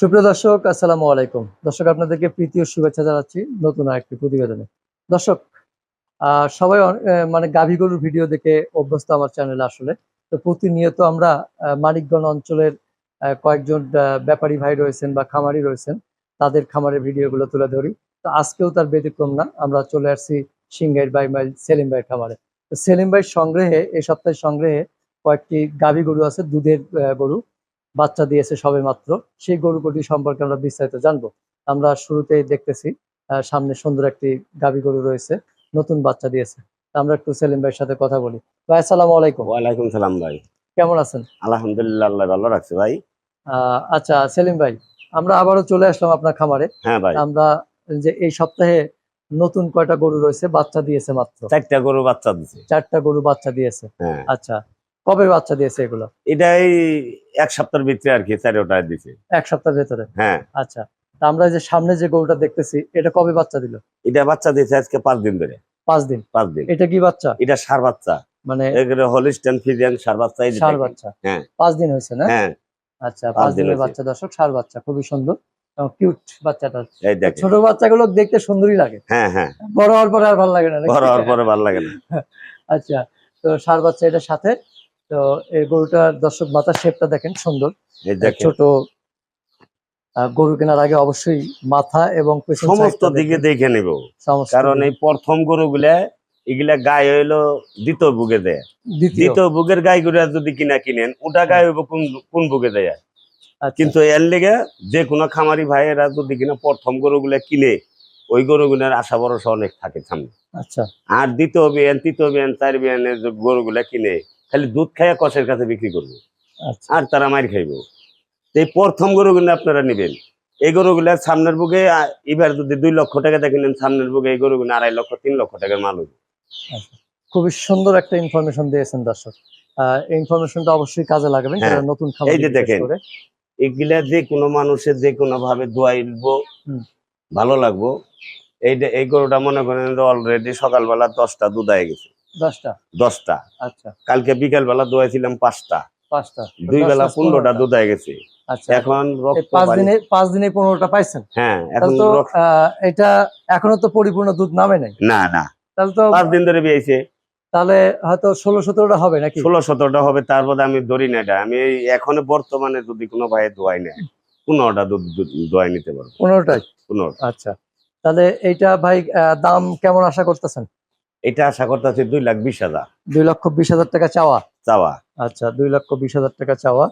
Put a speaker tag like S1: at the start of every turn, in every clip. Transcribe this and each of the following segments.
S1: সুপ্রিয় দর্শক, আসসালামু আলাইকুম। দর্শক, আপনাদেরকে প্রীতি ও শুভেচ্ছা জানাচ্ছি নতুন আরেকটি প্রতিবেদনে। দর্শক সবাই মানে গাভী গরুর ভিডিও দেখে অভ্যস্ত আমার চ্যানেলে আসলে। তো প্রতিনিয়ত আমরা মানিকগঞ্জ অঞ্চলের কয়েকজন ব্যাপারী ভাই রয়েছেন বা খামারি রয়েছেন, তাদের খামারের ভিডিওগুলো তুলে ধরি। তো আজকেও তার ব্যতিক্রম না, আমরা চলে আসছি সিংহের বাই মাইল সেলিম ভাইয়ের খামারে। তো সেলিম ভাইয়ের সংগ্রহে এই সপ্তাহের সংগ্রহে কয়েকটি গাভী গরু আছে, দুধের গরু। বাচ্চা দিয়েছে সবে মাত্র সেই গরু কটি সম্পর্কে আমরা বিস্তারিত জানব। আমরা শুরুতেই দেখতেছি সামনে সুন্দর একটি গাভী গরু রয়েছে নতুন বাচ্চা দিয়েছে। আমরা একটু সেলিম ভাইয়ের সাথে কথা বলি। ভাই আসসালামু আলাইকুম।
S2: ওয়ালাইকুম সালাম ভাই।
S1: কেমন আছেন?
S2: আলহামদুলিল্লাহ আল্লাহ ভালো রাখছে ভাই।
S1: আহ, আচ্ছা সেলিম ভাই আমরা আবারও চলে আসলাম আপনার খামারে।
S2: হ্যাঁ ভাই।
S1: আমরা যে এই সপ্তাহে নতুন কয়টা গরু রয়েছে বাচ্চা দিয়েছে মাত্র?
S2: চারটা গরু বাচ্চা দিয়েছে।
S1: চারটা গরু বাচ্চা দিয়েছে।
S2: হ্যাঁ।
S1: আচ্ছা কবে বাচ্চা দিয়েছে এগুলো?
S2: এটা এই এক সপ্তাহের ভিতরে আর কি চারোটা দিছে
S1: এক সপ্তাহের ভেতরে?
S2: হ্যাঁ।
S1: আচ্ছা তা আমরা যে সামনে যে গরুটা দেখতেছি এটা কবে বাচ্চা দিল?
S2: এটা বাচ্চা দিয়েছে আজকে পাঁচ দিন ধরে।
S1: পাঁচ দিন?
S2: পাঁচ দিন।
S1: এটা কি বাচ্চা?
S2: এটা সার বাচ্চা।
S1: মানে
S2: এগুলো হলিস্টান ফিজিয়ান সার বাচ্চা দেখেন।
S1: বাচ্চা।
S2: হ্যাঁ।
S1: পাঁচ দিন হয়েছে না?
S2: হ্যাঁ।
S1: আচ্ছা
S2: পাঁচ
S1: দিনের বাচ্চা দর্শক সার বাচ্চা খুবই সুন্দর কিউট বাচ্চাটা। ছোট বাচ্চাগুলো দেখতে সুন্দরই লাগে।
S2: হ্যাঁ হ্যাঁ।
S1: বড় হওয়ার পরে আর ভালো লাগে না
S2: বড় হওয়ার পরে ভালো লাগে না।
S1: আচ্ছা তো সার বাচ্চা এটার সাথে তো এই গরুটার দর্শক মাথার শেপটা দেখেন সুন্দর। ছোট গরু কেনার আগে অবশ্যই মাথা এবং
S2: সমস্ত দিকে দেখে নিব। কারণ এই প্রথম গরুগুলা এগুলা গায়ে হইল দ্বিতীয় বুকে দেয়।
S1: দ্বিতীয়।
S2: বুকের গাইগুলা যদি কিনা কিনেন ওটা গায়ে হইব কোন কোন বুকে দেয়?
S1: আচ্ছা,
S2: কিন্তু এর লেগে যে কোনো খামারি ভাইয়েরা যদি কিনা প্রথম গরুগুলা কিনে ওই গরুগুলার আশা ভরসা অনেক থাকে সামনে।
S1: আচ্ছা।
S2: আর দ্বিতীয় বিয়ান তৃতীয় বিয়ান চার বিয়ানের যে গরুগুলা কিনে খালি দুধ খাইয়া কষের কাছে বিক্রি করবে।
S1: আচ্ছা।
S2: আর তারা মার খাইব। এই প্রথম গরুগুলো আপনারা নেবেন। এই গরুগুলার সামনের বুকে এবার যদি দুই লক্ষ টাকা দেখে নেন সামনের বুকে এই গরুগুলো আড়াই লক্ষ তিন লক্ষ টাকার মাল হইবে।
S1: খুবই সুন্দর একটা ইনফরমেশন দিয়েছেন দর্শক। ইনফরমেশনটা অবশ্যই কাজে লাগাবেন
S2: হ্যাঁ,
S1: যারা নতুন খামার
S2: এই যে দেখেন। এগুলা যে কোনো মানুষের যে কোনো ভাবে দোয়াইব ভালো লাগবো। এইটা এই গরুটা মনে করেন অলরেডি সকালবেলা দশটা দুধ হয়ে গেছে।
S1: দশটা?
S2: দশটা।
S1: আচ্ছা।
S2: কালকে বিকেল বেলা দোয়াইছিলাম পাঁচটা।
S1: পাঁচটা।
S2: দুই বেলা পনেরোটা দুধ হয়ে গেছে।
S1: আচ্ছা।
S2: এখন
S1: পাঁচ দিনে পাঁচ দিনে পনেরোটা পাইছেন?
S2: হ্যাঁ এখন
S1: তো এটা এখনও তো পরিপূর্ণ দুধ নামে নাই?
S2: না না।
S1: তাহলে তো
S2: পাঁচ দিন ধরে বিয়েছে
S1: তাহলে হয়তো ষোলো সতেরোটা হবে নাকি?
S2: ষোলো সতেরোটা হবে তারপরে আমি ধরি না এটা। আমি এখনও বর্তমানে যদি কোনো ভাই দোয়াই নেয় পনেরোটা দুধ দোয়াই নিতে পারব।
S1: পনেরোটাই
S2: পনেরো
S1: আচ্ছা। তাহলে এইটা ভাই দাম কেমন আশা করতেছেন?
S2: এটা আশা করতেছি দুই লাখ বিশ হাজার।
S1: দুই লক্ষ বিশ হাজার টাকা চাওয়া?
S2: চাওয়া।
S1: আচ্ছা দুই লক্ষ বিশ হাজার টাকা চাওয়া।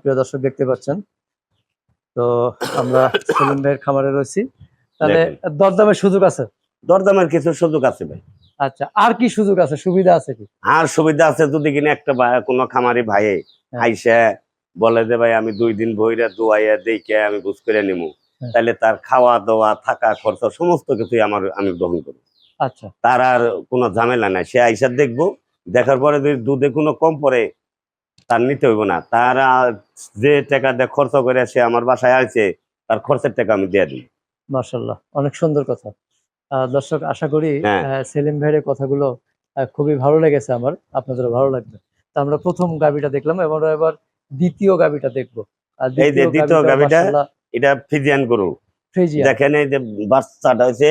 S1: প্রিয় দর্শক দেখতে পাচ্ছেন। তো আমরা সেলিম ভাইয়ের খামারে রয়েছি। তাহলে দরদামের সুযোগ আছে?
S2: দরদামের কিছু সুযোগ আছে ভাই।
S1: আচ্ছা আর কি সুযোগ আছে? সুবিধা আছে কি?
S2: আর সুবিধা আছে যদি কিনা একটা কোনো খামারি ভাই
S1: হ্যাঁ।
S2: আইসে বলে যে ভাই আমি দুই দিন বইরা দোয়াইয়া দেখে আমি বুঝ করে নিমু।
S1: হ্যাঁ।
S2: তাহলে তার খাওয়া দাওয়া থাকা খরচ সমস্ত কিছুই আমার আমি গ্রহণ করব।
S1: আচ্ছা।
S2: তার আর কোনো ঝামেলা নাই। সে আইসা দেখব দেখার পরে যদি দুধে কোনো কম পরে তার নিতে হইব না। তার যে টাকা দিয়ে খরচ করে সে আমার বাসায় আছে তার খরচের টাকা আমি দিয়ে দিই।
S1: মার্শাল্লাহ অনেক সুন্দর কথা। দর্শক আশা করি
S2: হ্যাঁ।
S1: সেলিম ভাইয়ের কথাগুলো খুবই ভালো লেগেছে আমার আপনাদের ভালো লাগবে। তো আমরা প্রথম গাবিটা দেখলাম এবং এবার দ্বিতীয় গাবিটা দেখব।
S2: দ্বিতীয় গাবিটা এটা ফিজিয়ান গরু। দেখেন এই যে বাচ্চাটা হয়েছে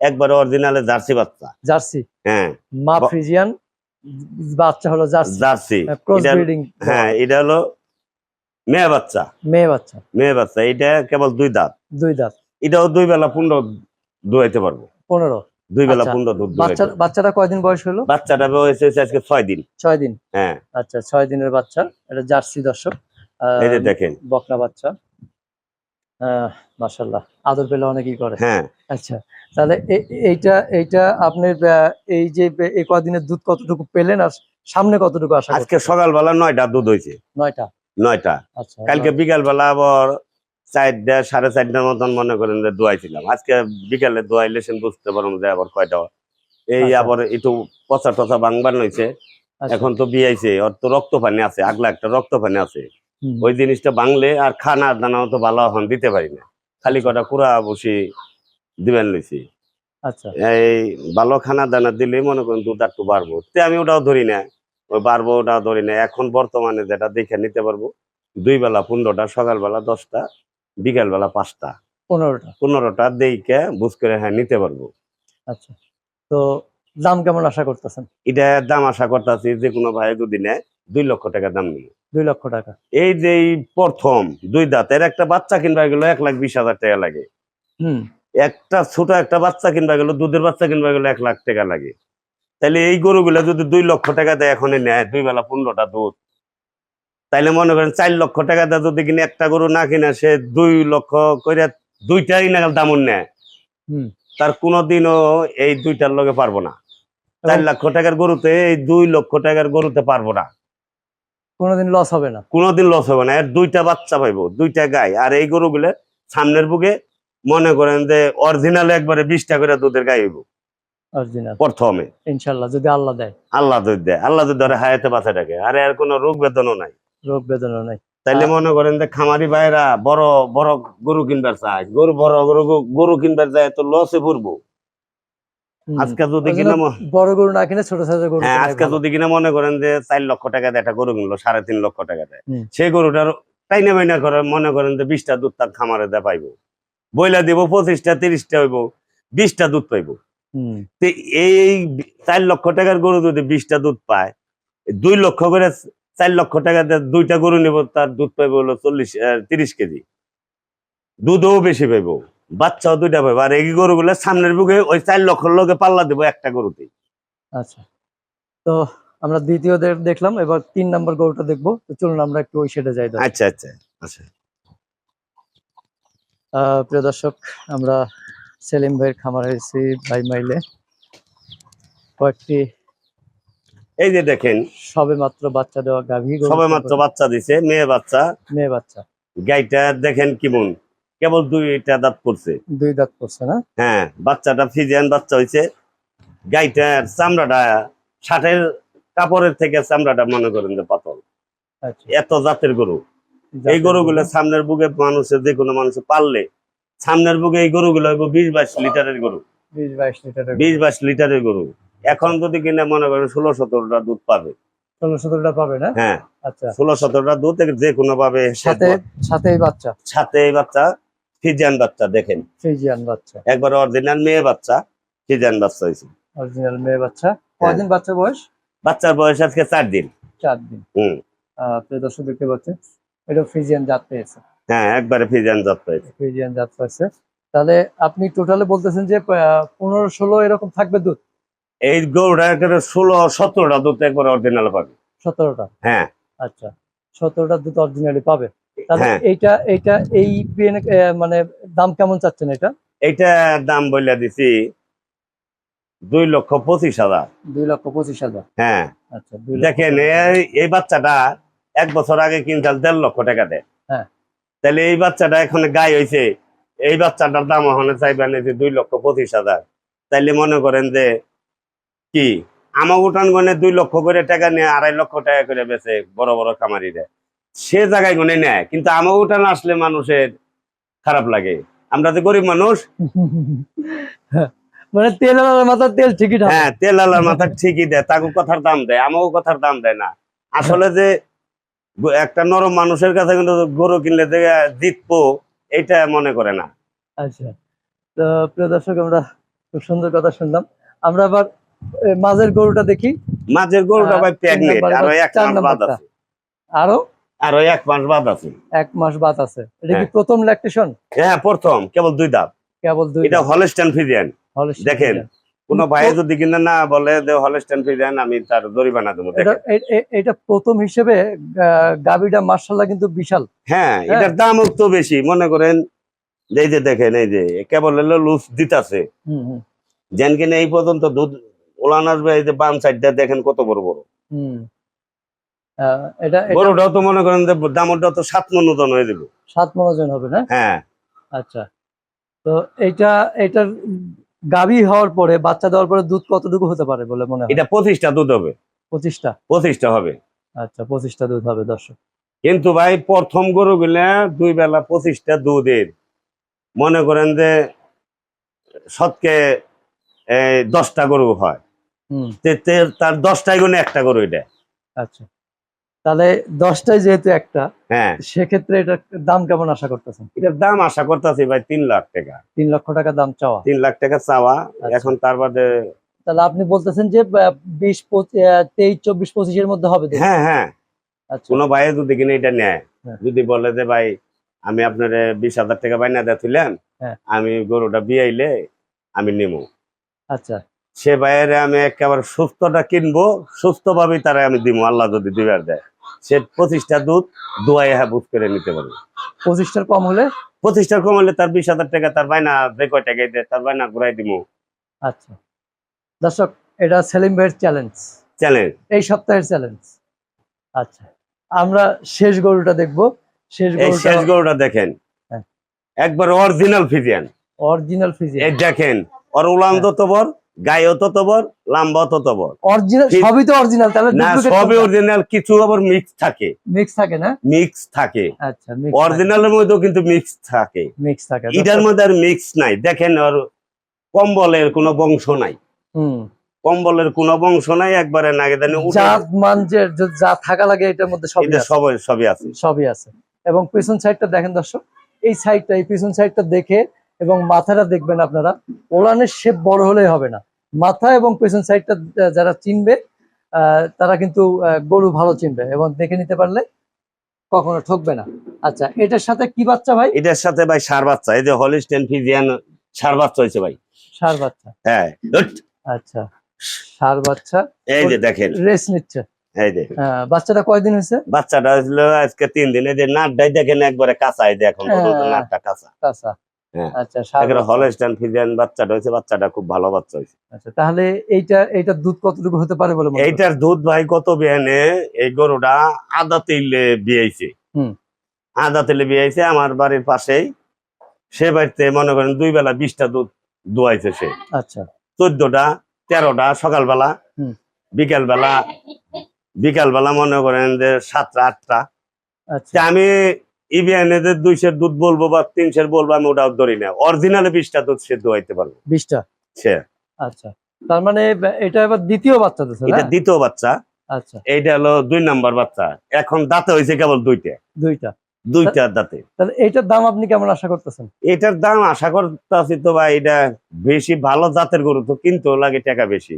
S2: একবার অরিজিনালে জার্সি বাচ্চা।
S1: জার্সি?
S2: হ্যাঁ।
S1: মা ফ্রিজিয়ান বাচ্চা হলো জার্সি।
S2: জার্সি।
S1: ক্রস ব্রিডিং
S2: হ্যাঁ এটা হলো মেয়ে বাচ্চা।
S1: মেয়ে বাচ্চা।
S2: মেয়ে বাচ্চা। এটা কেবল দুই দাঁত।
S1: দুই দাঁত।
S2: এটাও দুই বেলা পনেরো দোয়াইতে পারব।
S1: পনেরো।
S2: দুই বেলা
S1: আচ্ছা,
S2: পনেরো দুধ
S1: বাচ্চা বাচ্চাটা কয়দিন বয়স হলো?
S2: বাচ্চাটা বয়স হয়েছে আজকে ছয় দিন।
S1: ছয় দিন।
S2: হ্যাঁ।
S1: আচ্ছা ছয় দিনের বাচ্চা। এটা জার্সি দর্শক।
S2: এই যে দেখেন।
S1: বকনা বাচ্চা। মাশাল্লাহ আদর পেলে অনেকেই করে।
S2: হ্যাঁ।
S1: আচ্ছা তাহলে এইটা এইটা আপনার আহ, এই যে এই কদিনের দুধ কতটুকু পেলেন আর সামনে কতটুকু আশা
S2: আজকে সকালবেলা নয়টা দুধ হয়েছে।
S1: নয়টা?
S2: নয়টা।
S1: আচ্ছা।
S2: কালকে বিকাল বেলা আবার চারটা সাড়ে চারটার মতন মনে করেন যে দোয়াইছিলাম। আজকে বিকালে দোয়াইলে সে বুঝতে পারব যে আবার কয়টা এই
S1: আচ্ছা।
S2: আবার একটু পচা টচা বাংবার নইছে
S1: আচ্ছা,
S2: এখন তো বিয়াইছে ওর তো রক্ত পানি আছে আগলা একটা রক্ত পানি আছে। ওই জিনিসটা বাংলে আর খানা দানা তো ভালো এখন দিতে পারি না। খালি কটা কুড়া বসি দিবেন লইছি।
S1: আচ্ছা।
S2: এই ভালো খানা দানা দিলে মনে করেন দুধ একটু বাড়বো। তে আমি ওটাও ধরি না। ওই বাড়বো ওটাও ধরি না। এখন বর্তমানে যেটা দেখে নিতে পারব দুই বেলা পনেরোটা সকালবেলা দশটা বিকালবেলা পাঁচটা।
S1: পনেরোটা।
S2: পনেরোটা দেইকে বুঝ করে হ্যাঁ নিতে পারব।
S1: আচ্ছা। তো দাম কেমন আশা করতেছেন?
S2: এটা দাম আশা করতেছি যে কোনো ভাই যদি নেয় দুই লক্ষ টাকা দাম নিবে।
S1: দুই লক্ষ টাকা।
S2: এই যে প্রথম দুই দাঁতের একটা বাচ্চা কিনবা গেলো এক লাখ বিশ হাজার টাকা লাগে।
S1: হুম।
S2: একটা ছোট একটা বাচ্চা কিনবা গেলো দুধের বাচ্চা কিনবা গেলো এক লাখ টাকা লাগে। তাহলে এই গরুগুলো যদি দুই লক্ষ টাকা দেয় এখন নেয় দুই বেলা পনেরোটা দুধ। তাইলে মনে করেন চার লক্ষ টাকা দেয় যদি কিনে একটা গরু না কিনে সে দুই লক্ষ করে দুইটাই নাগাল দামন নেয়। তার কোনোদিনও এই দুইটার লগে পারব না। চার লক্ষ টাকার গরুতে এই দুই লক্ষ টাকার গরুতে পারব না।
S1: কোনোদিন লস হবে না।
S2: কোনোদিন লস হবে না। এর দুইটা বাচ্চা পাইবো দুইটা গাই। আর এই গরু গরুগুলো সামনের বুকে মনে করেন যে অরিজিনাল একবারে বিশটা করে দুধের গাই হইব।
S1: অরিজিনাল
S2: প্রথমে।
S1: ইনশাল্লাহ যদি আল্লাহ দেয়।
S2: আল্লাহ দুধ দেয়। আল্লাহ দুধ ধরে হায়াতে বাঁচা থাকে। আর এর কোনো রোগ বেদনও নাই।
S1: রোগ বেদনা নাই।
S2: তাইলে মনে করেন যে খামারি ভাইরা বড় বড় গরু কিনবার চায়। গরু বড় গরু গরু কিনবার যায় তো লসে পড়ব। আজকে যদি কিনা
S1: বড় গরু না কিনে ছোট সাইজের গরু
S2: হ্যাঁ আজকে যদি কিনা মনে করেন যে চার লক্ষ টাকা দিয়ে একটা গরু কিনলো সাড়ে তিন লক্ষ টাকা দেয়। সেই গরুটার টাইনা বাইনা করে মনে করেন যে বিশটা দুধ তার খামারে দেয় পাইবো। বইলা দিব পঁচিশটা তিরিশটা হইব বিশটা দুধ পাইবো। এই চার লক্ষ টাকার গরু যদি বিশটা দুধ পায় দুই লক্ষ করে চার লক্ষ টাকা দিয়ে দুইটা গরু নেব তার দুধ পাইবো হলো চল্লিশ তিরিশ কেজি। দুধও বেশি পাইবো। বাচ্চাও দুইটা পাইবো। আর এই গরুগুলো সামনের বুকে ওই চার লক্ষ লোকে পাল্লা দেবো একটা গরুতে
S1: আচ্ছা। তো আমরা দ্বিতীয় দেখলাম এবার তিন নম্বর গরুটা দেখব। তো চলুন আমরা একটু ওই সেটা যাই।
S2: আচ্ছা আচ্ছা আচ্ছা।
S1: আহ, প্রিয় দর্শক আমরা সেলিম ভাইয়ের খামারে এসেছি ভাই মাইলে। কয়েকটি
S2: এই যে দেখেন
S1: সবে মাত্র বাচ্চা দেওয়া গাভী
S2: সবে মাত্র বাচ্চা দিছে মেয়ে বাচ্চা।
S1: মেয়ে বাচ্চা।
S2: গাইটা দেখেন কেমন কেবল দুইটা দাঁত পড়ছে।
S1: দুই দাঁত করছে না?
S2: হ্যাঁ বাচ্চাটা ফিজিয়ান বাচ্চা হয়েছে গাইটার চামড়াটা ষাটের কাপড়ের থেকে চামড়াটা মনে করেন যে পাতল।
S1: আচ্ছা।
S2: এত জাতের গরু। এই গরুগুলো সামনের বুকে মানুষের যে কোনো মানুষে পারলে সামনের বুকে এই গরুগুলো হইব বিশ বাইশ লিটারের গরু।
S1: বিশ বাইশ লিটারের
S2: গরু। এখন যদি কিনা মনে করেন ষোলো সতেরোটা দুধ পাবে।
S1: ষোলো সতেরোটা পাবে না?
S2: হ্যাঁ।
S1: আচ্ছা।
S2: ষোলো সতেরোটা দুধ যে কোনো ভাবে
S1: সাথে সাথে বাচ্চা?
S2: সাথে বাচ্চা। ফিজিয়ান বাচ্চা দেখেন।
S1: ফ্রিজিয়ান বাচ্চা।
S2: একবার অরিজিনাল মেয়ে বাচ্চা ফিজিয়ান বাচ্চা হয়েছে।
S1: অরিজিনাল মেয়ে বাচ্চা।
S2: হ্যাঁ।
S1: কদিন বাচ্চা বয়স?
S2: বাচ্চার বয়স আজকে চার দিন।
S1: চার দিন।
S2: হুম।
S1: প্রিয় দর্শক দেখতে পাচ্ছেন এটা ফ্রিজিয়ান জাত পেয়েছে।
S2: হ্যাঁ একবারে ফিজিয়ান জাত পাইছে
S1: ফ্রিজিয়ান জাত পাইছে তাহলে আপনি টোটালে বলতেছেন যে পনেরো ষোলো এরকম থাকবে দুধ?
S2: এই গরুটা একেবারে ষোলো সতেরোটা দুধ একবার অরিজিনাল পাবে।
S1: সতেরোটা?
S2: হ্যাঁ।
S1: আচ্ছা সতেরোটা দুধ অরিজিনালি পাবে। এইটা এইটা এই মানে দাম কেমন চাচ্ছেন এটা?
S2: এইটা দাম বলে দিছি দুই লক্ষ পঁচিশ হাজার।
S1: দুই লক্ষ পঁচিশ হাজার।
S2: হ্যাঁ।
S1: আচ্ছা
S2: দেখেন এই বাচ্চাটা এক বছর আগে কিনতাল দেড় লক্ষ টাকা দেয়।
S1: হ্যাঁ।
S2: তাহলে এই বাচ্চাটা এখন গায়ে হয়েছে এই বাচ্চাটার দাম ওখানে চাইবেন যে দুই লক্ষ পঁচিশ হাজার। তাইলে মনে করেন যে কি? আমার উঠান গনে দুই লক্ষ করে টাকা নিয়ে আড়াই লক্ষ টাকা করে বেচে বড় বড় খামারিরা। সে জায়গায় গনে নেয় কিন্তু আমার না আসলে মানুষের খারাপ লাগে। আমরা তো গরিব মানুষ।
S1: মানে তেল আলার তেল ঠিকই
S2: হ্যাঁ তেল আলার মাথা ঠিকই দেয় তাকে কথার দাম দেয় আমাকেও কথার দাম দেয় না। আসলে যে একটা নরম মানুষের কাছে কিন্তু গরু কিনলে জিতবো এটা মনে করে না।
S1: আচ্ছা। তো প্রিয় দর্শক আমরা খুব সুন্দর কথা শুনলাম। আমরা আবার মাঝের গরুটা দেখি।
S2: মাঝের গরুটা ভাই প্রেগনেন্ট
S1: নাম্বার
S2: এক বাদ আছে।
S1: আরও?
S2: আরও এক মাস বাদ আছে।
S1: এক মাস বাদ আছে। এটা কি
S2: হ্যাঁ।
S1: প্রথম ল্যাকটেশন
S2: হ্যাঁ প্রথম কেবল দুই দাঁত।
S1: কেবল দুই
S2: এটা হলস্টান ফিজিয়ান দেখেন। কোনো ভাই যদি কিনা না বলে যে হলস্টান ফিজিয়ান আমি তার জরিমানা দেবো
S1: এটা প্রথম হিসেবে গাভীটা মার্শাল্লাহ কিন্তু বিশাল।
S2: হ্যাঁ এটার দাম তো বেশি। মনে করেন এই যে দেখেন এই যে কেবল হলো লুজ দিতাছে। যেন কিনা এই পর্যন্ত দুধ ওলান আসবে এই যে বাম সাইডটা দেখেন কত বড় বড়।
S1: এটা এটা
S2: বড়টাও তো মনে করেন যে দামটা তো সাত মন ওজন হয়ে
S1: সাত মনোজন হবে না?
S2: হ্যাঁ।
S1: আচ্ছা। তো এইটা এটার গাভী হওয়ার পরে বাচ্চা দেওয়ার পরে দুধ কতটুকু হতে পারে বলে মনে হয়?
S2: এটা পঁচিশটা দুধ হবে।
S1: পঁচিশটা?
S2: পঁচিশটা হবে।
S1: আচ্ছা পঁচিশটা দুধ হবে দর্শক।
S2: কিন্তু ভাই প্রথম গরু গুলা দুই বেলা পঁচিশটা দুধের। মনে করেন যে সৎকে এই, দশটা গরু হয়। তার দশটাই গুণে একটা গরু এটা।
S1: আচ্ছা। তাহলে দশটায় যেহেতু একটা
S2: হ্যাঁ।
S1: সেক্ষেত্রে এটার দাম কেমন আশা করতেছেন?
S2: এটার দাম আশা করতেছি ভাই তিন লাখ টাকা।
S1: তিন লক্ষ টাকা দাম চাওয়া।
S2: তিন লাখ টাকা চাওয়া।
S1: আচ্ছা।
S2: এখন তার বাদে
S1: তাহলে আপনি বলতেছেন যে বিশ পঁচি- আহ, তেইশ চব্বিশ পঁচিশের মধ্যে হবে
S2: হ্যাঁ হ্যাঁ।
S1: আচ্ছা।
S2: কোনো ভাইয়ে যদি কিনে এটা নেয়
S1: হ্যাঁ।
S2: যদি বলে যে ভাই আমি আপনার বিশ হাজার টাকা বাইনা দিয়েছিলাম
S1: হ্যাঁ।
S2: আমি গরুটা বিয়াইলে আমি নেব
S1: আচ্ছা।
S2: সে বাইরে আমি একেবারে সুস্থটা কিনবো সুস্থ ভাবেই তারা আমি দিব আল্লাহ যদি দিবার দেয়। সে পঁচিশটা দুধ দুয়াই হ্যাঁ বুঝ করে নিতে পারবে।
S1: পঁচিশটার কম হলে?
S2: পঁচিশটার কম হলে তার বিশ হাজার টাকা তার বাইনা যে কয় টাকাই দেয় তার বাইনা ঘুরাই দিব
S1: আচ্ছা। দর্শক এটা সেলিম ভাইয়ের চ্যালেঞ্জ
S2: চ্যালেঞ্জ
S1: এই সপ্তাহের চ্যালেঞ্জ আচ্ছা আমরা শেষ গরুটা দেখব। শেষ
S2: এই
S1: গরুটা
S2: শেষ গরুটা দেখেন।
S1: হ্যাঁ।
S2: একবার অরিজিনাল ফিজিয়ান
S1: অরিজিনাল
S2: ফিজিয়ান দেখেন ওর উলান
S1: হ্যাঁ।
S2: তত তত
S1: অরিজিনাল সবই তো অরিজিনাল তাহলে
S2: না সবই অরিজিনাল কিছু আবার মিক্স থাকে।
S1: মিক্স থাকে না?
S2: মিক্স থাকে।
S1: আচ্ছা
S2: অরিজিনালের মধ্যেও কিন্তু মিক্স থাকে।
S1: মিক্স থাকে
S2: এটার মধ্যে আর মিক্স নাই। দেখেন ওর কম্বলের কোনো বংশ নাই।
S1: হুম।
S2: কম্বলের কোনো বংশ নাই একবারে নাগেদানি
S1: মান যে যে- যা থাকা লাগে এটার মধ্যে সবই আছে।
S2: সবই সবই আছে।
S1: সবই আছে। এবং পিছন সাইডটা দেখেন দর্শক এই সাইডটা এই পিছন সাইডটা দেখে এবং মাথাটা দেখবেন আপনারা ওলানের শেপ বড় হলেই হবে না। মাথা এবং পেছন সাইডটা যারা চিনবে তারা কিন্তু গরু ভালো চিনবে এবং দেখে নিতে পারলে কখনো ঠকবে না। আচ্ছা এটার সাথে কি বাচ্চা ভাই?
S2: এটার সাথে ভাই সার বাচ্চা এই যে হলিস্টেন ফিজিয়ান সার বাচ্চা হয়েছে ভাই।
S1: সার বাচ্চা?
S2: হ্যাঁ
S1: আচ্ছা সার বাচ্চা।
S2: এই যে দেখেন।
S1: রেস নিচ্ছে।
S2: এই যে।
S1: হ্যাঁ, বাচ্চাটা কয়দিন হয়েছে?
S2: বাচ্চাটা হলো আজকে তিন দিন। এই যে নাটটাই দেখেন একবারে কাঁচা এই যে এখন
S1: হ্যাঁ।
S2: নাটটা কাঁচা।
S1: কাঁচা। আচ্ছা
S2: একেবারে ফিজিয়ান বাচ্চাটা হয়েছে বাচ্চাটা খুব ভালো বাচ্চা হয়েছে।
S1: আচ্ছা তাহলে এইটা দুধ কতটুকু হতে পারে বলে
S2: এইটার দুধ ভাই কত বিয়ানে? এই গরুটা আদা তেলে বিয়াইছে। আদা তেলে বিয়াইছে আমার বাড়ির পাশেই। সে বাড়িতে মনে করেন দুই বেলা বিশটা দুধ দুয়াইছে সে।
S1: আচ্ছা।
S2: চোদ্দটা তেরোটা সকালবেলা।
S1: হুম।
S2: বিকাল বেলা বিকাল বেলা মনে করেন যে সাতটা আটটা।
S1: আচ্ছা।
S2: আমি ইবিআইনে যে দুইশের দুধ বলব বা তিনশের বলব আমি ওটাও ধরি না। অরিজিনালে বিশটা দুধ সে দোয়াইতে পারব।
S1: বিশটা?
S2: সে।
S1: আচ্ছা। তার মানে এটা এবার দ্বিতীয় বাচ্চা
S2: এটা দ্বিতীয় বাচ্চা।
S1: আচ্ছা।
S2: এইটা হলো দুই নাম্বার বাচ্চা। এখন দাঁতে হয়েছে কেবল দুইটা।
S1: দুইটা।
S2: দুইটা দাঁতে।
S1: তাহলে এইটার দাম আপনি কেমন আশা করতেছেন?
S2: এটার দাম আশা করতেছি তো ভাই এটা বেশি ভালো জাতের গরু তো কিনতেও লাগে টাকা বেশি।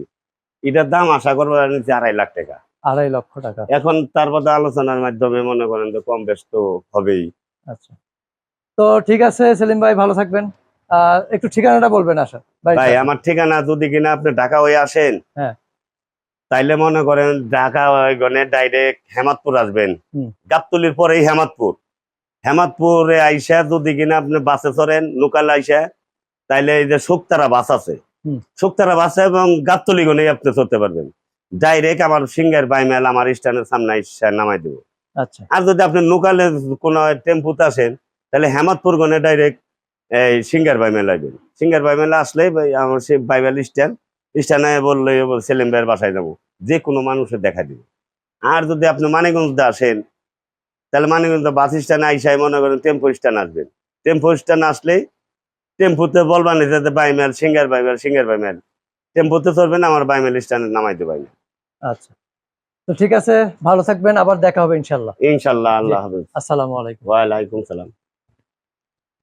S2: এটার দাম আশা করব আড়াই লাখ টাকা।
S1: আড়াই লক্ষ টাকা।
S2: এখন তার মধ্যে আলোচনার মাধ্যমে মনে করেন যে কম বেশ তো হবেই।
S1: আচ্ছা। তো ঠিক আছে সেলিম ভাই ভালো থাকবেন। একটু ঠিকানাটা বলবেন আশা। ভাই
S2: আমার ঠিকানা যদি কিনা আপনি ঢাকা হয়ে আসেন
S1: হ্যাঁ।
S2: তাইলে মনে করেন ঢাকা গনে ডাইরেক্ট হেমাদপুর আসবেন। গাবতলির পরেই হেমাদপুর। হেমাদপুরে আইসা যদি কিনা আপনি বাসে চড়েন লোকাল আইসা তাইলে এই যে শুকতারা বাস আছে। শুকতারা বাস এবং গাবতলি গনেই আপনি চড়তে পারবেন। ডাইরেক্ট আমার সিঙ্গার বাইমেল আমার স্ট্যান্ডের সামনে নামাই দেবো।
S1: আচ্ছা।
S2: আর যদি আপনি লোকালে কোনো টেম্পুতে আসেন তাহলে হেমাদপুর গনে ডাইরেক্ট এই সিঙ্গার বাইমেল আসবেন সিঙ্গার বাইমেল আসলে আমার সেই বাইবেল স্ট্যান্ড স্ট্যান্ডে বললে সেলিম ভাইয়ের বাসায় যাব। যে কোনো মানুষের দেখা দিবে। আর যদি আপনি মানিকগঞ্জে আসেন তাহলে মানিকগঞ্জ বাস স্ট্যান্ড আইসাই মনে করেন টেম্পো স্ট্যান্ড আসবেন। টেম্পো স্ট্যান্ড আসলেই টেম্পুতে বলবেন যে বাইমেল সিঙ্গার বাইমেল সিঙ্গার বাইমেল টেম্পুতে চলবেন আমার বাইমেল স্ট্যান্ডে নামাই দেবেন।
S1: আচ্ছা। তো ঠিক আছে ভালো থাকবেন আবার দেখা হবে ইনশাল্লাহ।
S2: ইনশাল্লাহ আল্লাহ হাফিজ।
S1: আসসালামু আলাইকুম।
S2: ওয়ালাইকুম সালাম।